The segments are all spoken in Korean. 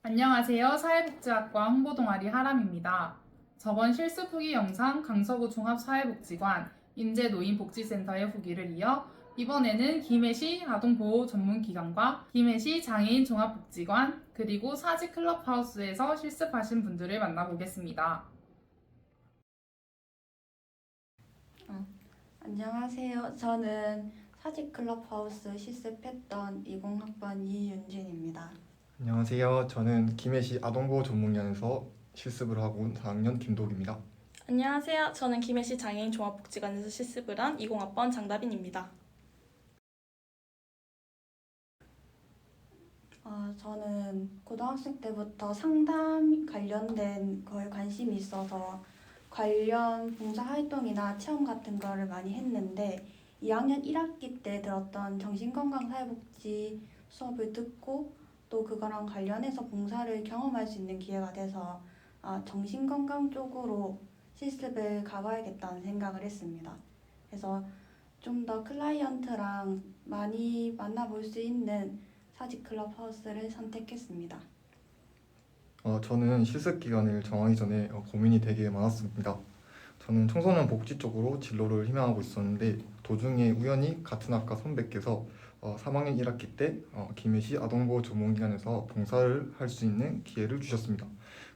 안녕하세요. 사회복지학과 홍보동아리 하람입니다. 저번 실습 후기 영상 강서구 종합사회복지관 인재노인복지센터의 후기를 이어 이번에는 김해시 아동보호 전문기관과 김해시 장애인 종합복지관 그리고 사직 클럽하우스에서 실습하신 분들을 만나보겠습니다. 안녕하세요. 저는 사직 클럽하우스 실습했던 20학번 이윤진입니다. 안녕하세요. 저는 김해시 아동보호 전문기관에서 실습을 하고 온 4학년 김독입니다. 안녕하세요. 저는 김해시 장애인 종합복지관에서 실습을 한 20학번 장다빈입니다. 어, 저는 고등학생 때부터 상담 관련된 거에 관심이 있어서 관련 봉사활동이나 체험 같은 거를 많이 했는데 2학년 1학기 때 들었던 정신건강사회복지 수업을 듣고 또 그거랑 관련해서 봉사를 경험할 수 있는 기회가 돼서 아, 정신건강 쪽으로 실습을 가봐야겠다는 생각을 했습니다. 그래서 좀 더 클라이언트랑 많이 만나볼 수 있는 사직 클럽 하우스를 선택했습니다. 어, 저는 실습 기간을 정하기 전에 어, 고민이 되게 많았습니다. 저는 청소년 복지 쪽으로 진로를 희망하고 있었는데 도중에 우연히 같은 학과 선배께서 어, 3학년 1학기 때 어, 김해시 아동보호 전문기관에서 봉사를 할 수 있는 기회를 주셨습니다.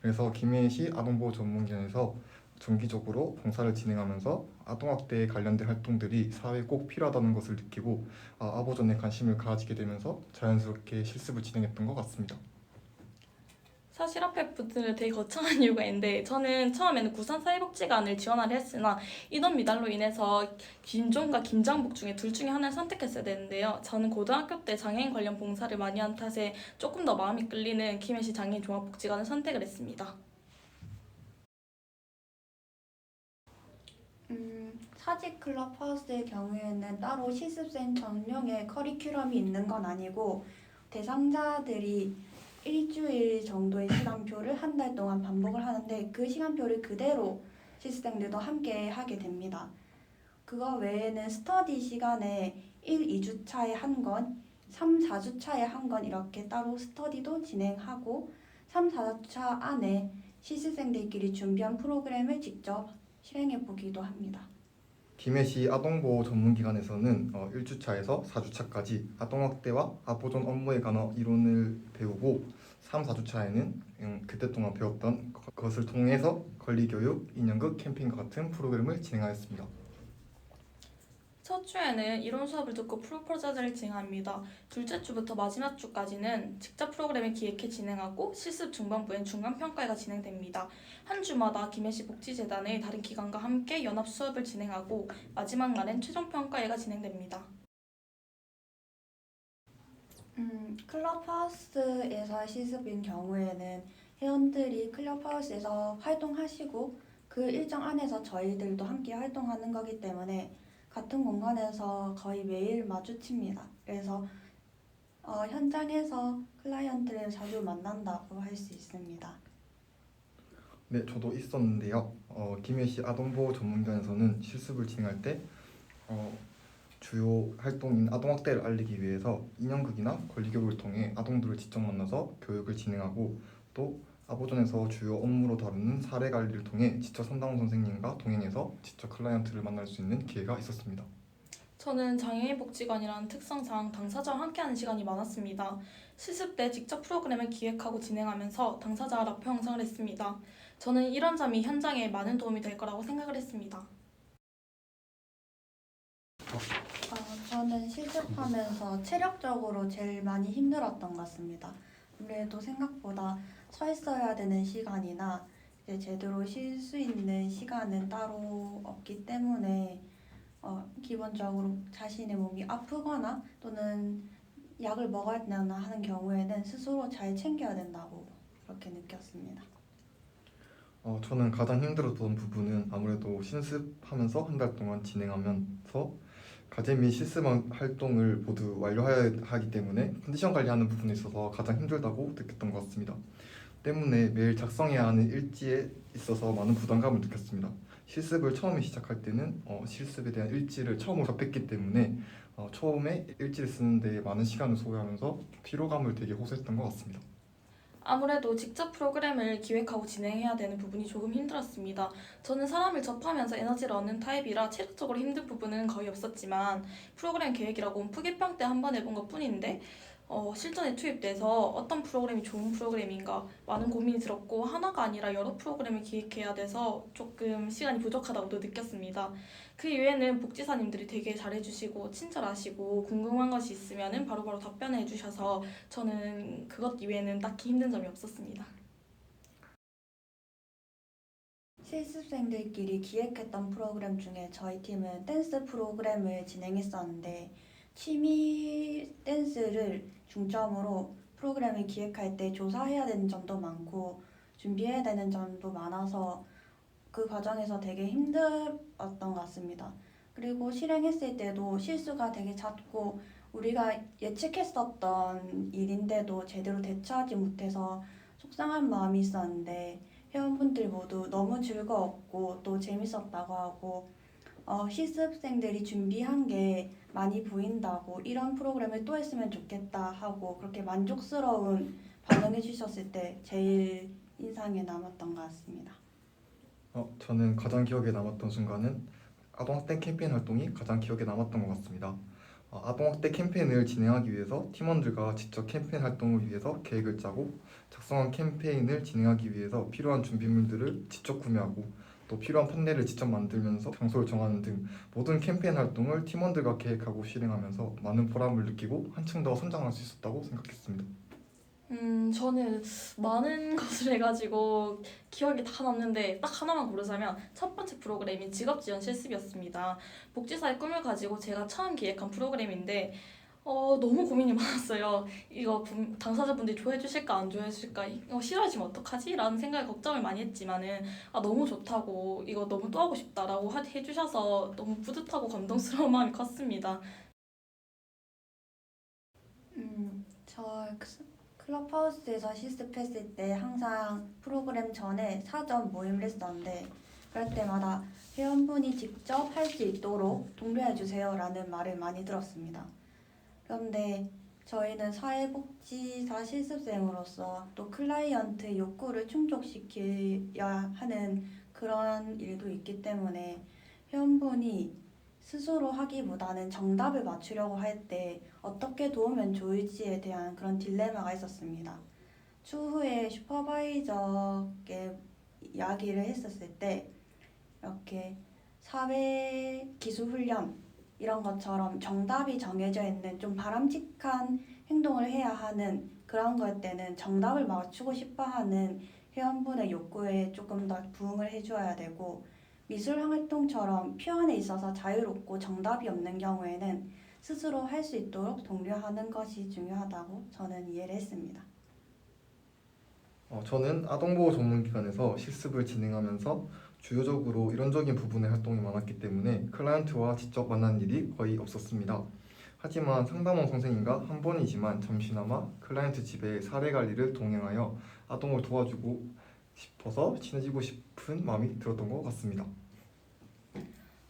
그래서 김해시 아동보호 전문기관에서 정기적으로 봉사를 진행하면서 아동학대에 관련된 활동들이 사회에 꼭 필요하다는 것을 느끼고 아, 아보전에 관심을 가지게 되면서 자연스럽게 실습을 진행했던 것 같습니다. 사실 앞에 분들은 되게 거창한 이유가 있는데 저는 처음에는 구산 사회복지관을 지원하려 했으나 인원 미달로 인해서 김종과 김장복 중에 둘 중에 하나를 선택했어야 되는데요. 저는 고등학교 때 장애인 관련 봉사를 많이 한 탓에 조금 더 마음이 끌리는 김해시 장애인 종합복지관을 선택을 했습니다. 음, 사직 클럽하우스의 경우에는 따로 실습생 전용의 커리큘럼이 있는 건 아니고 대상자들이 일주일 정도의 시간표를 한 달 동안 반복을 하는데 그 시간표를 그대로 실습생들도 함께 하게 됩니다. 그거 외에는 스터디 시간에 1, 2주 차에 한 건, 3, 4주 차에 한 건 이렇게 따로 스터디도 진행하고 3, 4주 차 안에 실습생들끼리 준비한 프로그램을 직접 실행해 보기도 합니다. 김해시 아동보호 전문기관에서는 어, 1주차에서 4주차까지 아동학대와 아보존 업무에 관한 이론을 배우고 3, 4주차에는 음, 그때 동안 배웠던 거- 것을 통해서 권리교육, 인연극, 캠핑과 같은 프로그램을 진행하였습니다. 첫 주에는 이론 수업을 듣고 프로포저를 진행합니다. 둘째 주부터 마지막 주까지는 직접 프로그램을 기획해 진행하고 실습 중반부엔 중간 평가회가 진행됩니다. 한 주마다 김해시 복지재단의 다른 기관과 함께 연합 수업을 진행하고 마지막 날엔 최종 평가회가 진행됩니다. 음, 클럽하우스에서 실습인 경우에는 회원들이 클럽하우스에서 활동하시고 그 일정 안에서 저희들도 함께 활동하는 거기 때문에 같은 공간에서 거의 매일 마주칩니다. 그래서 어, 현장에서 클라이언트를 자주 만난다고 할 수 있습니다. 네, 저도 있었는데요. 어, 김해시 아동보호 전문기관에서는 실습을 진행할 때 어, 주요 활동인 아동학대를 알리기 위해서 인형극이나 권리교육을 통해 아동들을 직접 만나서 교육을 진행하고 또 아보존에서 주요 업무로 다루는 사례 관리를 통해 직접 선당원 선생님과 동행해서 직접 클라이언트를 만날 수 있는 기회가 있었습니다. 저는 장애인 복지관이라는 특성상 당사자와 함께하는 시간이 많았습니다. 실습 때 직접 프로그램을 기획하고 진행하면서 당사자와 라포 형성을 했습니다. 저는 이런 점이 현장에 많은 도움이 될 거라고 생각을 했습니다. 어, 저는 실습하면서 체력적으로 제일 많이 힘들었던 것 같습니다. 아무래도 생각보다 서 있어야 되는 시간이나 이제 제대로 쉴 수 있는 시간은 따로 없기 때문에 어, 기본적으로 자신의 몸이 아프거나 또는 약을 먹어야 되나 하는 경우에는 스스로 잘 챙겨야 된다고 그렇게 느꼈습니다. 어, 저는 가장 힘들었던 부분은 아무래도 실습하면서 한 달 동안 진행하면서 및 실습 활동을 모두 완료해야 하기 때문에 컨디션 관리하는 부분에 있어서 가장 힘들다고 느꼈던 것 같습니다. 때문에 매일 작성해야 하는 일지에 있어서 많은 부담감을 느꼈습니다. 실습을 처음에 시작할 때는 어, 실습에 대한 일지를 처음으로 접했기 때문에 어, 처음에 일지를 쓰는데 많은 시간을 소요하면서 피로감을 되게 호소했던 것 같습니다. 아무래도 직접 프로그램을 기획하고 진행해야 되는 부분이 조금 힘들었습니다. 저는 사람을 접하면서 에너지를 얻는 타입이라 체력적으로 힘든 부분은 거의 없었지만 프로그램 계획이라고 푸기평 때 한 번 해본 것 뿐인데 어, 실전에 투입돼서 어떤 프로그램이 좋은 프로그램인가 많은 고민이 들었고 하나가 아니라 여러 프로그램을 기획해야 돼서 조금 시간이 부족하다고도 느꼈습니다. 그 이외에는 복지사님들이 되게 잘해주시고 친절하시고 궁금한 것이 있으면 바로바로 답변해 주셔서 저는 그것 이외에는 딱히 힘든 점이 없었습니다. 실습생들끼리 기획했던 프로그램 중에 저희 팀은 댄스 프로그램을 진행했었는데 취미 댄스를 중점으로 프로그램을 기획할 때 조사해야 되는 점도 많고 준비해야 되는 점도 많아서 그 과정에서 되게 힘들었던 것 같습니다. 그리고 실행했을 때도 실수가 되게 잦고 우리가 예측했었던 일인데도 제대로 대처하지 못해서 속상한 마음이 있었는데 회원분들 모두 너무 즐거웠고 또 재밌었다고 하고 어, 실습생들이 준비한 게 많이 보인다고 이런 프로그램을 또 했으면 좋겠다 하고 그렇게 만족스러운 반응해 주셨을 때 제일 인상에 남았던 것 같습니다. 어, 저는 가장 기억에 남았던 순간은 아동학대 캠페인 활동이 가장 기억에 남았던 것 같습니다. 어, 아동학대 캠페인을 진행하기 위해서 팀원들과 직접 캠페인 활동을 위해서 계획을 짜고 작성한 캠페인을 진행하기 위해서 필요한 준비물들을 직접 구매하고 또 필요한 판넬을 직접 만들면서 장소를 정하는 등 모든 캠페인 활동을 팀원들과 계획하고 실행하면서 많은 보람을 느끼고 한층 더 성장할 수 있었다고 생각했습니다. 음, 저는 많은 것을 해가지고 기억이 다 남는데 딱 하나만 고르자면 첫 번째 프로그램이 직업 지원 실습이었습니다. 복지사의 꿈을 가지고 제가 처음 기획한 프로그램인데 어, 너무 고민이 많았어요. 이거 분- 당사자분들이 좋아해 주실까 안 좋아해 주실까 이거 싫어지면 어떡하지? 라는 생각에 걱정을 많이 했지만은 아 너무 좋다고 이거 너무 또 하고 싶다라고 하- 해주셔서 너무 뿌듯하고 감동스러운 마음이 컸습니다. 음, 저 크- 클럽하우스에서 실습했을 때 항상 프로그램 전에 사전 모임을 했었는데 그럴 때마다 회원분이 직접 할 수 있도록 독려해 주세요라는 말을 많이 들었습니다. 그런데 저희는 사회복지사 실습생으로서 또 클라이언트 욕구를 충족시켜야 하는 그런 일도 있기 때문에 회원분이 스스로 하기보다는 정답을 맞추려고 할 때 어떻게 도우면 좋을지에 대한 그런 딜레마가 있었습니다. 추후에 슈퍼바이저께 이야기를 했었을 때 이렇게 사회 기술 훈련 이런 것처럼 정답이 정해져 있는 좀 바람직한 행동을 해야 하는 그런 것 때는 정답을 맞추고 싶어 하는 회원분의 욕구에 조금 더 부응을 해주어야 되고 미술 활동처럼 표현에 있어서 자유롭고 정답이 없는 경우에는 스스로 할 수 있도록 독려하는 것이 중요하다고 저는 이해를 했습니다. 어, 저는 아동보호 전문기관에서 실습을 진행하면서 주요적으로 이론적인 부분의 활동이 많았기 때문에 클라이언트와 직접 만난 일이 거의 없었습니다. 하지만 상담원 선생님과 한 번이지만 잠시나마 클라이언트 집에 사례 관리를 동행하여 아동을 도와주고 싶어서 친해지고 싶은 마음이 들었던 것 같습니다.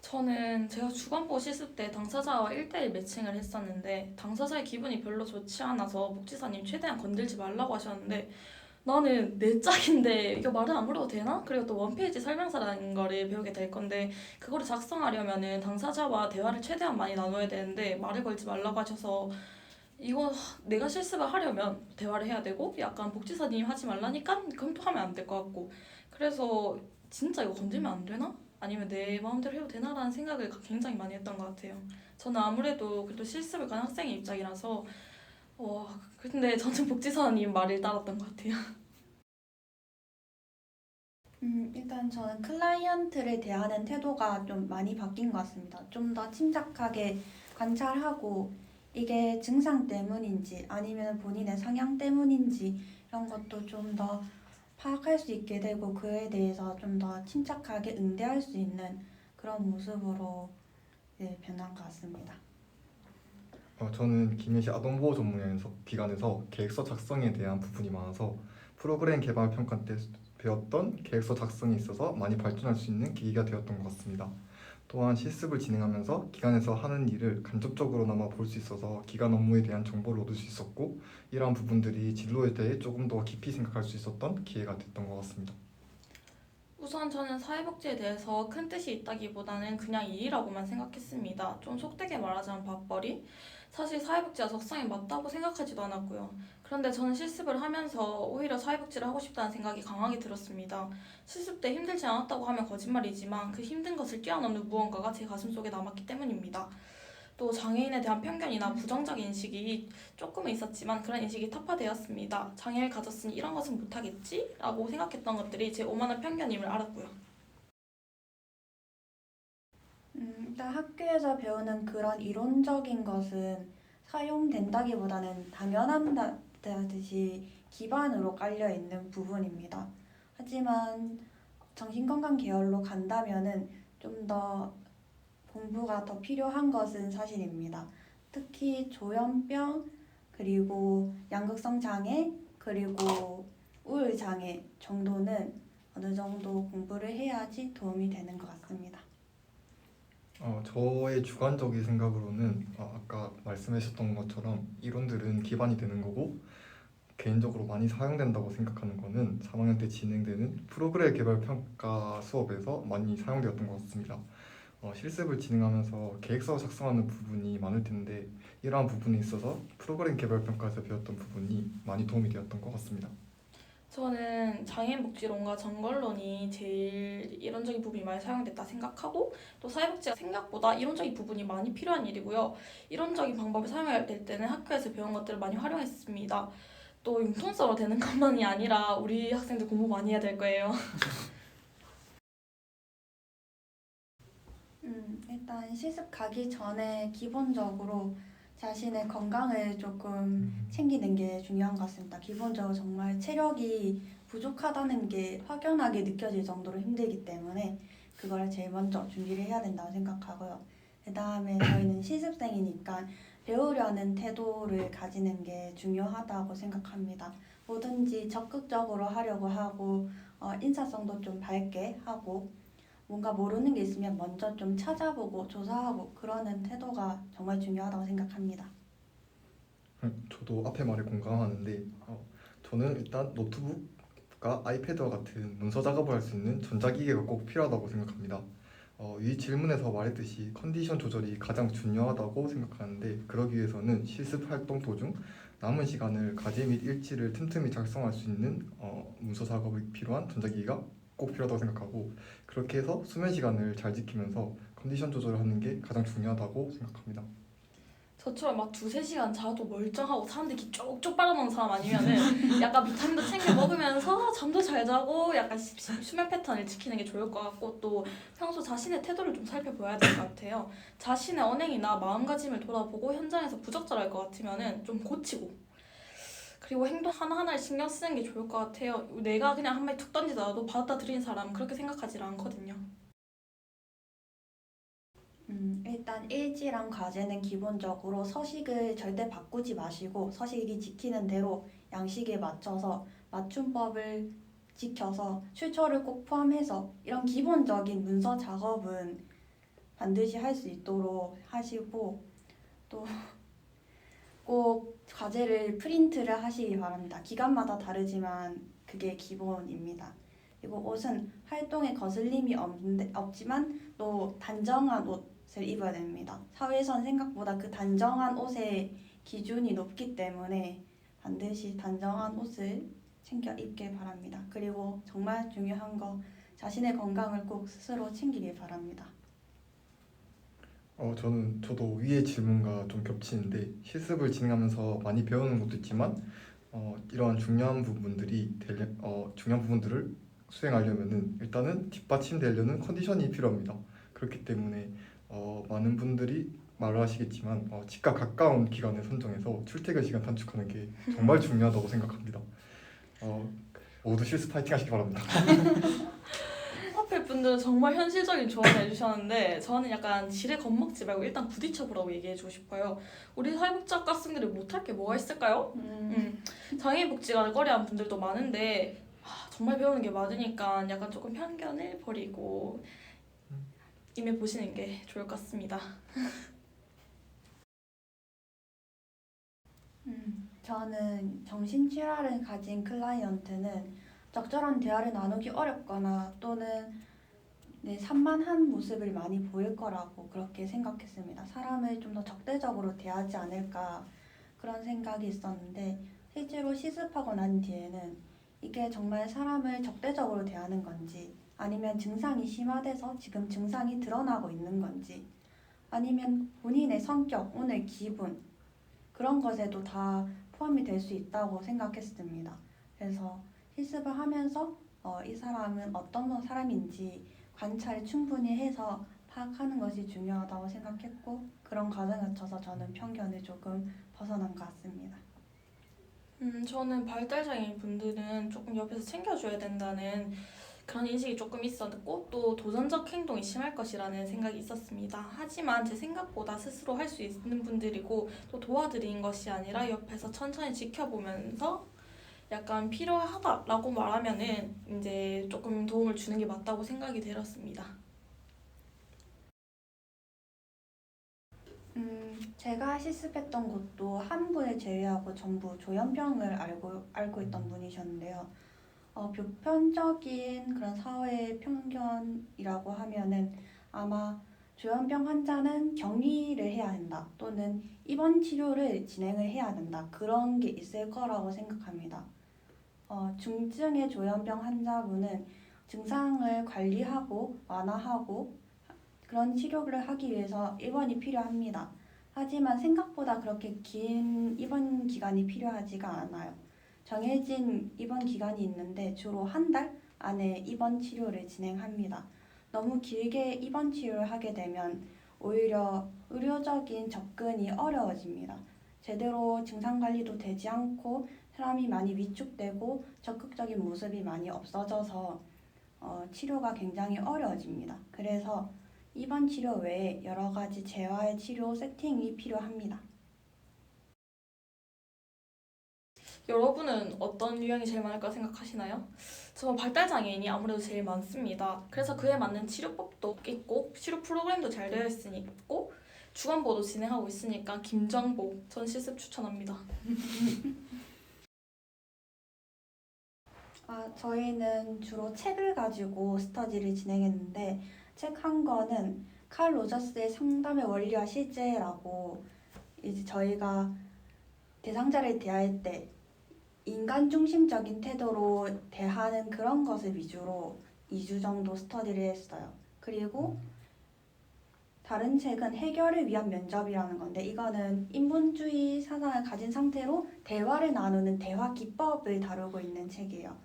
저는 제가 주간보 실습 때 당사자와 1대1 매칭을 했었는데 당사자의 기분이 별로 좋지 않아서 복지사님 최대한 건들지 말라고 하셨는데 나는 내 짝인데 이거 말을 안 걸어도 되나? 그리고 또 원페이지 설명서라는 거를 배우게 될 건데 그거를 작성하려면은 당사자와 대화를 최대한 많이 나눠야 되는데 말을 걸지 말라고 하셔서 이거 내가 실습을 하려면 대화를 해야 되고 약간 복지사님 하지 말라니까 그럼 또 하면 안 될 것 같고 그래서 진짜 이거 건들면 안 되나? 아니면 내 마음대로 해도 되나라는 생각을 굉장히 많이 했던 것 같아요. 저는 아무래도 그래도 실습을 간 학생의 입장이라서 와 근데 저는 복지사님 말을 따랐던 것 같아요. 음, 일단 저는 클라이언트를 대하는 태도가 좀 많이 바뀐 것 같습니다. 좀 더 침착하게 관찰하고 이게 증상 때문인지 아니면 본인의 성향 때문인지 이런 것도 좀 더 파악할 수 있게 되고 그에 대해서 좀 더 침착하게 응대할 수 있는 그런 모습으로 네, 변한 것 같습니다. 어, 저는 김해시 아동보호 전문기관에서 기관에서 계획서 작성에 대한 부분이 많아서 프로그램 개발 평가 때 배웠던 계획서 작성에 있어서 많이 발전할 수 있는 계기가 되었던 것 같습니다. 또한 실습을 진행하면서 기관에서 하는 일을 간접적으로나마 볼 수 있어서 기관 업무에 대한 정보를 얻을 수 있었고 이러한 부분들이 진로에 대해 조금 더 깊이 생각할 수 있었던 기회가 됐던 것 같습니다. 우선 저는 사회복지에 대해서 큰 뜻이 있다기보다는 그냥 일이라고만 생각했습니다. 좀 속되게 말하자면 밥벌이. 사실 사회복지가 적성에 맞다고 생각하지도 않았고요. 그런데 저는 실습을 하면서 오히려 사회복지를 하고 싶다는 생각이 강하게 들었습니다. 실습 때 힘들지 않았다고 하면 거짓말이지만 그 힘든 것을 뛰어넘는 무언가가 제 가슴 속에 남았기 때문입니다. 또 장애인에 대한 편견이나 부정적 인식이 조금은 있었지만 그런 인식이 타파되었습니다. 장애를 가졌으니 이런 것은 못하겠지? 라고 생각했던 것들이 제 오만한 편견임을 알았고요. 음, 일단 학교에서 배우는 그런 이론적인 것은 사용된다기보다는 당연하다듯이 기반으로 깔려 있는 부분입니다. 하지만 정신건강 계열로 간다면은 좀 더 공부가 더 필요한 것은 사실입니다. 특히 조현병 그리고 양극성 장애 그리고 우울 장애 정도는 어느 정도 공부를 해야지 도움이 되는 것 같습니다. 어, 저의 주관적인 생각으로는 어, 아까 말씀하셨던 것처럼 이론들은 기반이 되는 거고 개인적으로 많이 사용된다고 생각하는 거는 3학년 때 진행되는 프로그램 개발 평가 수업에서 많이 사용되었던 것 같습니다. 어, 실습을 진행하면서 계획서 작성하는 부분이 많을 텐데 이러한 부분에 있어서 프로그램 개발 평가에서 배웠던 부분이 많이 도움이 되었던 것 같습니다. 저는 장애인 복지론과 정걸론이 제일 이론적인 부분이 많이 사용됐다 생각하고 또 사회복지가 생각보다 이론적인 부분이 많이 필요한 일이고요. 이론적인 방법을 사용할 때는 학교에서 배운 것들을 많이 활용했습니다. 또 융통성으로 되는 것만이 아니라 우리 학생들 공부 많이 해야 될 거예요. 음, 일단 실습 가기 전에 기본적으로 자신의 건강을 조금 챙기는 게 중요한 것 같습니다. 기본적으로 정말 체력이 부족하다는 게 확연하게 느껴질 정도로 힘들기 때문에 그걸 제일 먼저 준비를 해야 된다고 생각하고요. 그 다음에 저희는 실습생이니까 배우려는 태도를 가지는 게 중요하다고 생각합니다. 뭐든지 적극적으로 하려고 하고 어, 인사성도 좀 밝게 하고 뭔가 모르는 게 있으면 먼저 좀 찾아보고 조사하고 그러는 태도가 정말 중요하다고 생각합니다. 음, 저도 앞에 말에 공감하는데 어, 저는 일단 노트북과 아이패드와 같은 문서 작업을 할 수 있는 전자기기가 꼭 필요하다고 생각합니다. 어, 이 질문에서 말했듯이 컨디션 조절이 가장 중요하다고 생각하는데 그러기 위해서는 실습 활동 도중 남은 시간을 과제 및 일지를 틈틈이 작성할 수 있는 어, 문서 작업이 필요한 전자기기가 꼭 필요하다고 생각하고 그렇게 해서 수면 시간을 잘 지키면서 컨디션 조절을 하는 게 가장 중요하다고 생각합니다. 저처럼 막 두세 시간 자도 멀쩡하고 사람들이 기 쪽쪽 빨아먹는 사람 아니면은 약간 비타민도 챙겨 먹으면서 잠도 잘 자고 약간 시- 시- 수면 패턴을 지키는 게 좋을 것 같고 또 평소 자신의 태도를 좀 살펴봐야 될 것 같아요. 자신의 언행이나 마음가짐을 돌아보고 현장에서 부적절할 것 같으면은 좀 고치고 그리고 행동 하나하나를 신경 쓰는 게 좋을 것 같아요. 내가 그냥 한 마디 툭 던지더라도 받아들이는 사람은 그렇게 생각하지 않거든요. 음, 일단 일지랑 과제는 기본적으로 서식을 절대 바꾸지 마시고 서식이 지키는 대로 양식에 맞춰서 맞춤법을 지켜서 출처를 꼭 포함해서 이런 기본적인 문서 작업은 반드시 할 수 있도록 하시고 또 꼭 과제를 프린트를 하시기 바랍니다. 기간마다 다르지만 그게 기본입니다. 그리고 옷은 활동에 거슬림이 없는데, 없지만 또 단정한 옷을 입어야 됩니다. 사회에선 생각보다 그 단정한 옷의 기준이 높기 때문에 반드시 단정한 옷을 챙겨 입길 바랍니다. 그리고 정말 중요한 거 자신의 건강을 꼭 스스로 챙기길 바랍니다. 어, 저는 저도 위의 질문과 좀 겹치는데 실습을 진행하면서 많이 배우는 것도 있지만 어, 이러한 중요한 부분들이 되려, 어, 중요한 부분들을 수행하려면은 일단은 뒷받침되려는 컨디션이 필요합니다. 그렇기 때문에 어, 많은 분들이 말을 하시겠지만 어, 집과 가까운 기간을 선정해서 출퇴근 시간 단축하는 게 정말 중요하다고 생각합니다. 어, 모두 실습 파이팅 하시기 바랍니다. 앞에 분들은 정말 현실적인 조언을 해주셨는데 저는 약간 지레 겁먹지 말고 일단 부딪혀보라고 얘기해주고 싶어요. 우리 사회복지 학과 학생들이 못할 게 뭐가 있을까요? 음, 장애인 복지관을 꺼려하는 분들도 많은데 아, 정말 배우는 게 많으니까 약간 조금 편견을 버리고 임해 보시는 게 좋을 것 같습니다. 음, 저는 정신질환을 가진 클라이언트는 적절한 대화를 나누기 어렵거나 또는 네, 산만한 모습을 많이 보일 거라고 그렇게 생각했습니다. 사람을 좀 더 적대적으로 대하지 않을까 그런 생각이 있었는데 실제로 시습하고 난 뒤에는 이게 정말 사람을 적대적으로 대하는 건지 아니면 증상이 심화돼서 지금 증상이 드러나고 있는 건지 아니면 본인의 성격, 오늘 기분 그런 것에도 다 포함이 될 수 있다고 생각했습니다. 그래서 실습을 하면서 어, 이 사람은 어떤 사람인지 관찰을 충분히 해서 파악하는 것이 중요하다고 생각했고 그런 과정을 거쳐서 저는 편견을 조금 벗어난 것 같습니다. 음, 저는 발달장애인 분들은 조금 옆에서 챙겨줘야 된다는 그런 인식이 조금 있었고 또 도전적 행동이 심할 것이라는 생각이 있었습니다. 하지만 제 생각보다 스스로 할 수 있는 분들이고 또 도와드리는 것이 아니라 옆에서 천천히 지켜보면서 약간 필요하다라고 말하면은 이제 조금 도움을 주는 게 맞다고 생각이 들었습니다. 음, 제가 실습했던 곳도 한 분을 제외하고 전부 조현병을 알고 알고 있던 분이셨는데요. 어, 보편적인 그런 사회 편견이라고 하면은 아마 조현병 환자는 격리를 해야 한다 또는 입원 치료를 진행을 해야 된다 그런 게 있을 거라고 생각합니다. 어, 중증의 조현병 환자분은 증상을 관리하고 완화하고 그런 치료를 하기 위해서 입원이 필요합니다. 하지만 생각보다 그렇게 긴 입원 기간이 필요하지가 않아요. 정해진 입원 기간이 있는데 주로 한 달 안에 입원 치료를 진행합니다. 너무 길게 입원 치료를 하게 되면 오히려 의료적인 접근이 어려워집니다. 제대로 증상 관리도 되지 않고 사람이 많이 위축되고 적극적인 모습이 많이 없어져서 어, 치료가 굉장히 어려워집니다. 그래서 입원 치료 외에 여러 가지 재활 치료 세팅이 필요합니다. 여러분은 어떤 유형이 제일 많을까 생각하시나요? 저 발달 장애인이 아무래도 제일 많습니다. 그래서 그에 맞는 치료법도 있고 치료 프로그램도 잘 되어 있으니고 주간보도 진행하고 있으니까 김정복 전 실습 추천합니다. 아, 저희는 주로 책을 가지고 스터디를 진행했는데 책 한 권은 칼 로저스의 상담의 원리와 실제라고 이제 저희가 대상자를 대할 때 인간 중심적인 태도로 대하는 그런 것을 위주로 2주 정도 스터디를 했어요. 그리고 다른 책은 해결을 위한 면접이라는 건데 이거는 인본주의 사상을 가진 상태로 대화를 나누는 대화 기법을 다루고 있는 책이에요.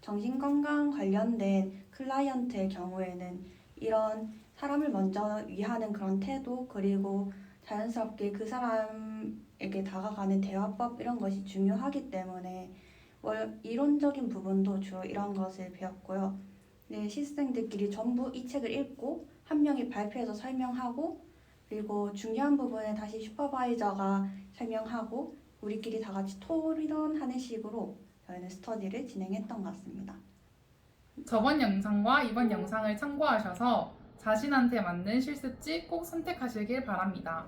정신건강 관련된 클라이언트의 경우에는 이런 사람을 먼저 위하는 그런 태도 그리고 자연스럽게 그 사람에게 다가가는 대화법 이런 것이 중요하기 때문에 월 이론적인 부분도 주로 이런 것을 배웠고요. 네, 실생들끼리 전부 이 책을 읽고 한 명이 발표해서 설명하고 그리고 중요한 부분에 다시 슈퍼바이저가 설명하고 우리끼리 다 같이 토론하는 식으로 저희는 스터디를 진행했던 것 같습니다. 저번 영상과 이번 영상을 참고하셔서 자신한테 맞는 실습지 꼭 선택하시길 바랍니다.